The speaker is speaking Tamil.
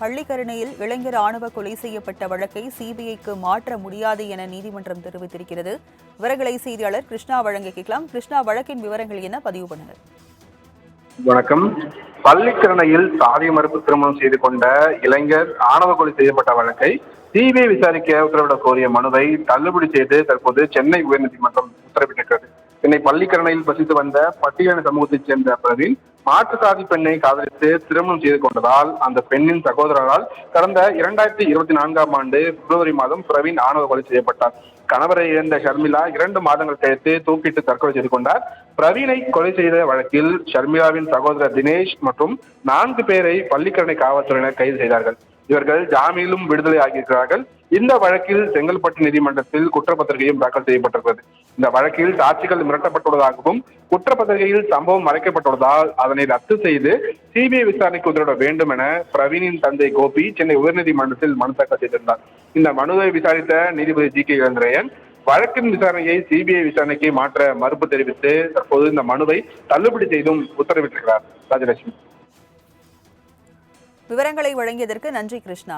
பள்ளிக்கரணையில் இளைஞர் ஆணவ கொலை செய்யப்பட்ட வழக்கை சிபிஐக்கு மாற்ற முடியாது என நீதிமன்றம் தெரிவித்திருக்கிறது. விவரங்களை செய்தியாளர் கிருஷ்ணா வழங்க கேட்கலாம். கிருஷ்ணா வழக்கின் விவரங்கள் என பதிவு பண்ணுங்க வணக்கம். பள்ளிக்கரணையில் சாதி மறுப்பு திருமணம் செய்து கொண்ட இளைஞர் ஆணவ கொலை செய்யப்பட்ட வழக்கை சிபிஐ விசாரிக்க உத்தரவிடக் கோரிய மனுவை தள்ளுபடி செய்து தற்போது சென்னை உயர்நீதிமன்றம் உத்தரவிட்டிருக்கிறது சென்னை பள்ளிக்கரணையில் வசித்து வந்த பட்டியலின சமூகத்தைச் சேர்ந்த பிரவீன் மாற்று சாதி பெண்ணை காதலித்து திருமணம் செய்து கொண்டதால் அந்த பெண்ணின் சகோதரரால் கடந்த இரண்டாயிரத்தி இருபத்தி நான்காம் ஆண்டு பிப்ரவரி மாதம் பிரவீன் ஆணவ கொலை செய்யப்பட்டார். கணவரை இழந்த ஷர்மிளா இரண்டு மாதங்கள் கழித்து தூக்கிட்டு தற்கொலை செய்து கொண்டார். பிரவீனை கொலை செய்த வழக்கில் ஷர்மிளாவின் சகோதரர் தினேஷ் மற்றும் நான்கு பேரை பள்ளிக்கரணை காவல்துறையினர் கைது செய்தார்கள். இவர்கள் ஜாமீனிலும் விடுதலை ஆகியிருக்கிறார்கள். இந்த வழக்கில் செங்கல்பட்டு நீதிமன்றத்தில் குற்றப்பத்திரிகையும் தாக்கல் செய்யப்பட்டிருக்கிறது. இந்த வழக்கில் சாட்சிகள் மிரட்டப்பட்டுள்ளதாகவும் குற்றப்பத்திரிகையில் சம்பவம் மறைக்கப்பட்டுள்ளதால் அதனை ரத்து செய்து சிபிஐ விசாரணைக்கு உத்தரவிட வேண்டும் என பிரவீனின் தந்தை கோபி சென்னை உயர்நீதிமன்றத்தில் மனு தாக்கல் செய்திருந்தார். இந்த மனுவை விசாரித்த நீதிபதி ஜி கே இளந்திரையன் வழக்கின் விசாரணையை சிபிஐ விசாரணைக்கு மாற்ற மறுப்பு தெரிவித்து தற்போது இந்த மனுவை தள்ளுபடி செய்தும் உத்தரவிட்டிருக்கிறார் ராஜலட்சுமி. விவரங்களை வழங்கியதற்கு நன்றி கிருஷ்ணா.